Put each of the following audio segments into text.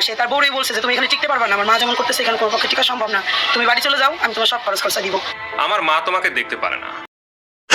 সে তার বউই বলছে যে, তুমি এখানে টিকতে পারবে না। আমার মা যেমন করতেছে, এখানে কোনো পক্ষে টিকা সম্ভব না। তুমি বাড়ি চলে যাও, আমি তোমার সব খরচ খরচা দিব। আমার মা তোমাকে দেখতে পারে না।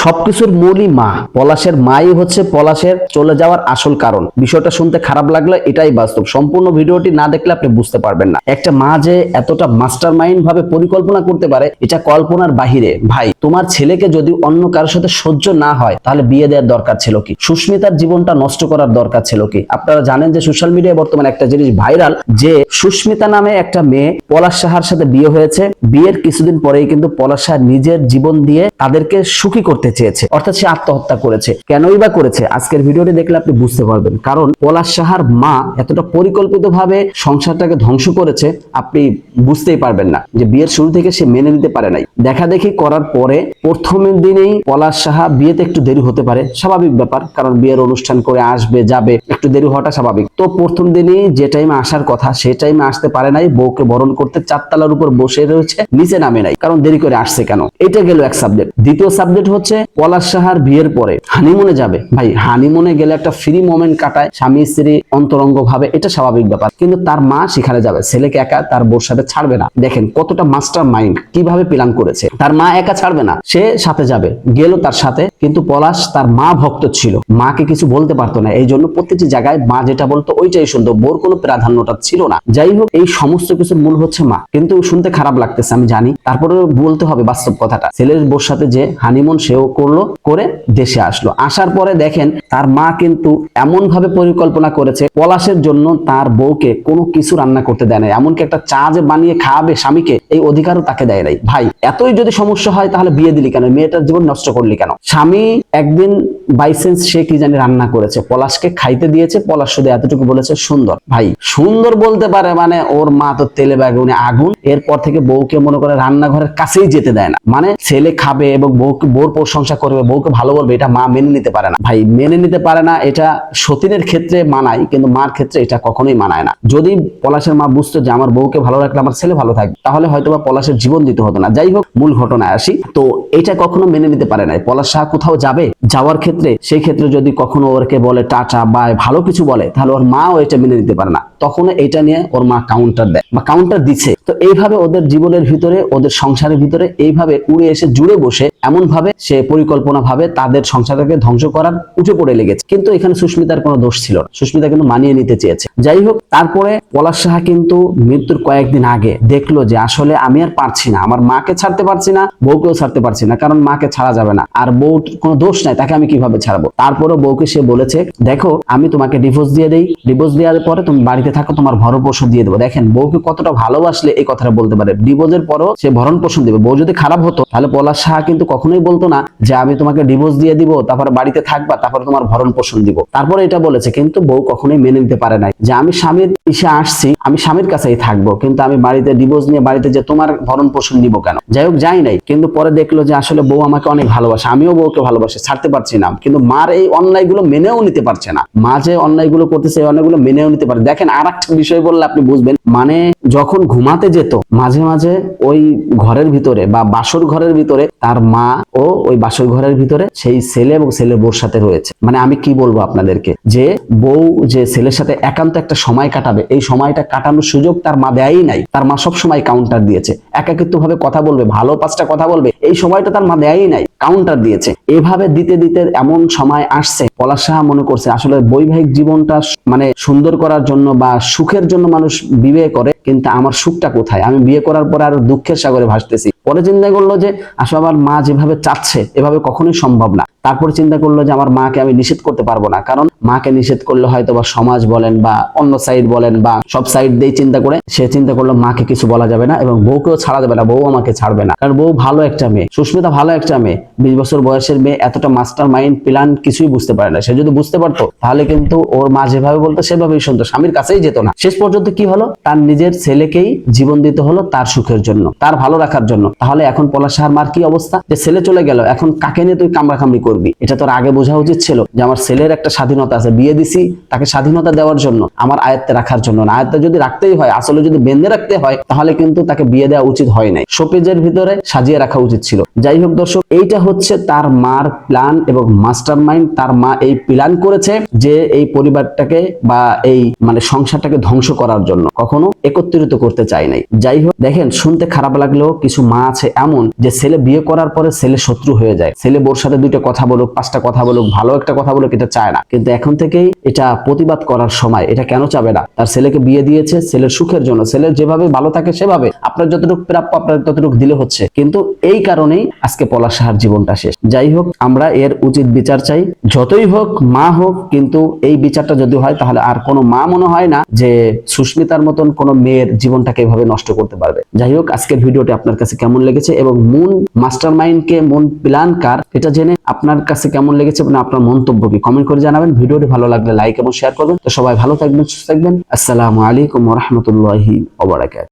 সবকিছুর মূলই মা। পলাশের মাই হচ্ছে পলাশের চলে যাওয়ার আসল কারণ। বিষয়টা শুনতে খারাপ লাগলে এটাই বাস্তব। সম্পূর্ণ ভিডিওটি না দেখলে আপনি বুঝতে পারবেন না। একটা মা যে এতটা মাস্টার মাইন্ড ভাবে পরিকল্পনা করতে পারে, এটা কল্পনার বাহিরে। ভাই, তোমার ছেলেকে যদি অন্য কারোর সাথে সহ্য না হয়, তাহলে বিয়ে দেওয়ার দরকার ছিল কি? সুস্মিতার জীবনটা নষ্ট করার দরকার ছিল কি? আপনারা জানেন যে সোশ্যাল মিডিয়ায় বর্তমানে একটা জিনিস ভাইরাল যে সুস্মিতা নামে একটা মেয়ে পলাশ সাহার সাথে বিয়ে হয়েছে। বিয়ের কিছুদিন পরেই কিন্তু পলাশ সাহা নিজের জীবন দিয়ে তাদেরকে সুখী করতে চেয়েছে। অর্থাৎ সে আত্মহত্যা করেছে। কেনই বা করেছে? আজকের ভিডিওটি দেখলে আপনি বুঝতে পারবেন। কারণ পলাশ সাহার মা এতটা পরিকল্পিত ভাবে সংসারটাকে ধ্বংস করেছে, আপনি বুঝতেই পারবেন না যে বিয়ের শুরু থেকে সে মেনে নিতে পারে নাই। দেখা দেখি করার পরে প্রথম দিনেই পলাশ সাহা বিয়েতে একটু দেরি হতে পারে। স্বাভাবিক ব্যাপার, কারণ বিয়ের অনুষ্ঠান করে আসবে, যাবে, একটু দেরি হওয়াটা স্বাভাবিক। তো প্রথম দিনই যে টাইমে আসার কথা, সে টাইমে আসতে পারে নাই, বউকে বরণ করতে চারতলার উপর বসে রয়েছে, নিচে নামে নাই। কারণ দেরি করে আসছে কেন? এটা গেল এক সাবজেক্ট দ্বিতীয় সাবজেক্ট হচ্ছে পলাশ সাহার বিয়ের পরে। হানিমুনে যাবে। ভাই হানিমুনে গেলে একটা ফ্রি মোমেন্ট কাটায় স্বামী, স্ত্রী অন্তরঙ্গ ভাবে এটা স্বাভাবিক ব্যাপার। কিন্তু তার মা সেখানে যাবে। ছেলেকে একা, তার বোর সাথে ছাড়বে না। দেখেন কতটা মাস্টার মাইন্ড কীভাবে প্ল্যান করেছে। তার মা একা ছাড়বে না, সে সাথে যাবে। গেল তার সাথে, কিন্তু পলাশ তার মা ভক্ত ছিল। মাকে কিছু বলতে পারতো না। এই জন্য প্রত্যেকটি জায়গায় মা যেটা বলতো ওইটাই শুনতো, বোর কোনো প্রাধান্যটা ছিল না। যাই হোক, এই সমস্ত কিছুর মূল হচ্ছে মা। কিন্তু শুনতে খারাপ লাগতেছে, আমি জানি। তারপরে বলতে হবে বাস্তব কথাটা। ছেলের বোর সাথে যে হানিমুন সেও করল, করে দেশে আসলো। আসার পরে দেখেন, তার মা কিন্তু এমন ভাবে পরিকল্পনা করেছে, পলাশের জন্য তার বউকে কোনো কিছু রান্না করতে দেয় না এমনকি একটা চা যে বানিয়ে খাওয়াবে স্বামীকে, এই অধিকারও তাকে দেয় নাই। ভাই, এতই যদি সমস্যা হয়, তাহলে বিয়ে দিলি কেন? মেয়েটার জীবন নষ্ট করলি কেন? স্বামী একদিন বাইসেন্স সে কি জানি রান্না করেছে। পলাশকে খাইতে দিয়েছে, পলাশ শুধু এতটুকু বলেছে সুন্দর। ভাই, সুন্দর বলতে পারে মানে ওর মা তো তেলে বেগুনে আগুন, এরপর থেকে বউকে মনে করে রান্নাঘরের কাছেই যেতে দেয় না। মানে ছেলে খাবে এবং বউকে বউর প্রশংসা করবে, বউকে ভালো বলবে, এটা মা মেনে নিতে পারে না। ভাই, মেনে নিতে পারে না, এটা সতীনের ক্ষেত্রে মানায়, কিন্তু মার ক্ষেত্রে এটা কখনোই মানায় না। যদি পলাশের মা বুঝতো যে আমার বউকে ভালো রাখলে আমার ছেলে ভালো থাকবে, তাহলে হয়তো বা পলাশের জীবন দিতে হতো না। যাই হোক, মূল ঘটনায় আসি। তো এটা কখনো মেনে নিতে পারে না পলাশ শাহ কোথাও যাবে? যাওয়ার ক্ষেত্রে, সেই ক্ষেত্রে যদি কখনো ওরকে বলে, টাটা বা ভালো কিছু বলে, তাহলে ওর মাও এটা মেনে নিতে পারে না। তখন এটা নিয়ে ওর মা কাউন্টার দেয় বা কাউন্টার দিচ্ছে। তো এইভাবে ওদের জীবনের ভিতরে, ওদের সংসারের ভিতরে এইভাবে উড়ে এসে জুড়ে বসে এমন ভাবে সে পরিকল্পনা ভাবে তাদের সংসারটাকে ধ্বংস করার উঠে পড়ে লেগেছে। কিন্তু এখানে সুস্মিতার কোনো দোষ ছিল না। সুস্মিতা কিন্তু মানিয়ে নিতে চেয়েছে। যাই হোক, তারপরে পলাশ সাহা কিন্তু মৃত্যুর কয়েকদিন আগে দেখল যে আসলে আমি আর পারছি না। আমার মাকে ছাড়তে পারছি না, বউকেও ছাড়তে পারছি না, কারণ মাকে ছাড়া যাবে না। আর বউ কোনো দোষ নাই, তাকে আমি কীভাবে ছাড়বো? তারপরে বউকে সে বলেছে, দেখো, আমি তোমাকে ডিভোর্স দিয়ে দেই ডিভোর্স দেওয়ার পরে তুমি বাড়িতে থাকো, তোমার ভরণ পোষণ দিয়ে দেবো। দেখেন, বউকে কতটা ভালোবাসলে এই কথাটা বলতে পারে। ডিভোর্সের পরও সে ভরণ পোষণ দেবে। বউ যদি খারাপ হতো, তাহলে পলাশ সাহা কিন্তু কখনোই বলতো না যে, আমি তোমাকে ডিভোর্স দিয়ে দিব, তারপরে বাড়িতে থাকবা, তারপরে তোমার ভরণ পোষণ দিব। তারপরে এটা বলেছে, কিন্তু বউ কখনোই মেনে নিতে পারে নাই যে, আমি স্বামীর ইসে আসছি, আমি স্বামীর কাছেই থাকব, কিন্তু আমি বাড়িতে ডিভোর্স নিয়ে বাড়িতে যে তোমার ভরণ পোষণ দিব কেন? যাই হোক, যাই নাই, কিন্তু পরে দেখল যে, আসলে বউ আমাকে অনেক ভালোবাসে। আমিও বউকে ভালোবাসি, ছাড়তে পারছি না। কিন্তু মার এই অন্যায়গুলো মেনেও নিতে পারছে না। মা যে অন্যায়গুলো করতেছে এই অন্যায়গুলো মেনেও নিতে পারে। দেখেন আর বিষয় বললে আপনি বুঝবেন মানে যখন ঘুমাতে যেত, মাঝে মাঝে ওই ঘরের ভিতরে বা বাসর ঘরের ভিতরে তার মা ও ওই বাসর ঘরের ভিতরে সেই ছেলে এবং ছেলের বউর সাথে রয়েছে। মানে আমি কি বলব আপনাদেরকে? যে বউ যে ছেলের সাথে একান্ত একটা সময় কাটাবে, এই সময়টা কাটানোর সুযোগ তার মা দেয়ই নাই। তার মা সব সময় কাউন্টার দিয়েছে। একাকিত্ব ভাবে কথা বলবে, ভালো পাঁচটা কথা বলবে, এই সময়টা তার মা দেয়ই নাই কাউন্টার দিয়েছে। এভাবে দিতে দিতে এমন সময় আসছে, পলাশ সাহা মনে করছে, আসলে বৈবাহিক জীবনটা মানে সুন্দর করার জন্য বা সুখের জন্য মানুষ বিয়ে করে, কিন্তু আমার সুখটা কোথায়? আমি বিয়ে করার পর আর দুঃখের সাগরে ভাসতেছি। পরে চিন্তা করল যে আসলে আমার মা যেভাবে চাচ্ছে, এভাবে কখনোই সম্ভব না। তারপরে চিন্তা করল যে আমার মাকে আমি নিষেধ করতে পারব না। কারণ মাকে নিষেধ করলে হয়তো বা সমাজ বলেন বা অন্য সাইড বলেন বা সব সাইড দিয়ে চিন্তা করে, সে চিন্তা করল মাকে কিছু বলা যাবে না এবং বউকেও ছাড়া যাবে না, বউ আমাকে ছাড়বে না। কারণ বউ ভালো একটা মেয়ে, সুস্মিতা ভালো একটা মেয়ে, বিশ বছর বয়সের মেয়ে, এতটা মাস্টার মাইন্ড প্ল্যান কিছুই বুঝতে পারে না। সে যদি বুঝতে পারতো, তাহলে কিন্তু ওর মা যেভাবে বলতো, সেভাবেই শুনতো, স্বামীর কাছেই যেত না। শেষ পর্যন্ত কি হলো? তার নিজের ছেলেকেই জীবন দিতে হলো তার সুখের জন্য, তার ভালো রাখার জন্য। তাহলে এখন পলাশ সাহার মার কি অবস্থা? যে ছেলে চলে গেল, এখন কাকে নিয়ে তুই কামড়াকামড়ি করবি। এটা তোর আগে বোঝা উচিত ছিল যে আমার ছেলের একটা স্বাধীনতা আছে, বিয়ে দিছি তাকে স্বাধীনতা দেওয়ার জন্য, আমার আয়ত্তে রাখার জন্য না। আয়ত্তে যদি রাখতেই হয়, আসলে যদি বেঁধে রাখতে হয়, তাহলে কিন্তু তাকে বিয়ে দেওয়া উচিত হয় নাই। শোকেজের ভিতরে সাজিয়ে রাখা উচিত ছিল। যাই হোক দর্শক, এইটা হচ্ছে তার মার প্ল্যান এবং মাস্টার মাইন্ড তার মা এই প্ল্যান করেছে যে এই পরিবারটাকে বা এই মানে সংসারটাকে ধ্বংস করার জন্য। কখনো একত্রিত করতে চায় নাই। যাই হোক, দেখেন, শুনতে খারাপ লাগলেও কিছু মা আছে এমন যে ছেলে বিয়ে করার পরে ছেলে শত্রু হয়ে যায়। ছেলে বোর সাথে দুইটা কথা বলুক, পাঁচটা কথা বলুক, ভালো একটা কথা বলুক, এটা চায় না। কিন্তু এখন থেকেই এটা প্রতিবাদ করার সময়, এটা কেন চাবে না? তার ছেলেকে বিয়ে দিয়েছে, ছেলের সুখের জন্য, ছেলের যেভাবে ভালো থাকে সেভাবে আপনার যতটুকু প্রাপ্য, আপনার ততটুকু দিলে হচ্ছে। কিন্তু এই কারণেই আজকে পলাশ সাহার জীবনটা শেষ। যাই হোক, আমরা এর উচিত বিচার চাই। যতই হোক, মা হোক, কিন্তু এই বিচারটা যদি হয়, তাহলে আর কোনো মা মনে হয় না যে সুস্মিতার মতন কোনো মেয়ের জীবনটাকে এভাবে নষ্ট করতে পারবে। যাই হোক, আজকের ভিডিওটি আপনার কাছে কেমন লেগেছে এবং মুন মাস্টার মাইন্ড কে মুন প্ল্যান কার, এটা জেনে আপনার কাছে কেমন লেগেছে এবং আপনার মন্তব্য কি? কমেন্ট করে জানাবেন। ভিডিওটি ভালো লাগলে লাইক এবং শেয়ার করবেন। তো সবাই ভালো থাকবেন, সুস্থ থাকবেন। আসসালামু আলাইকুম রহমতুল্লাহি ওবরাকাত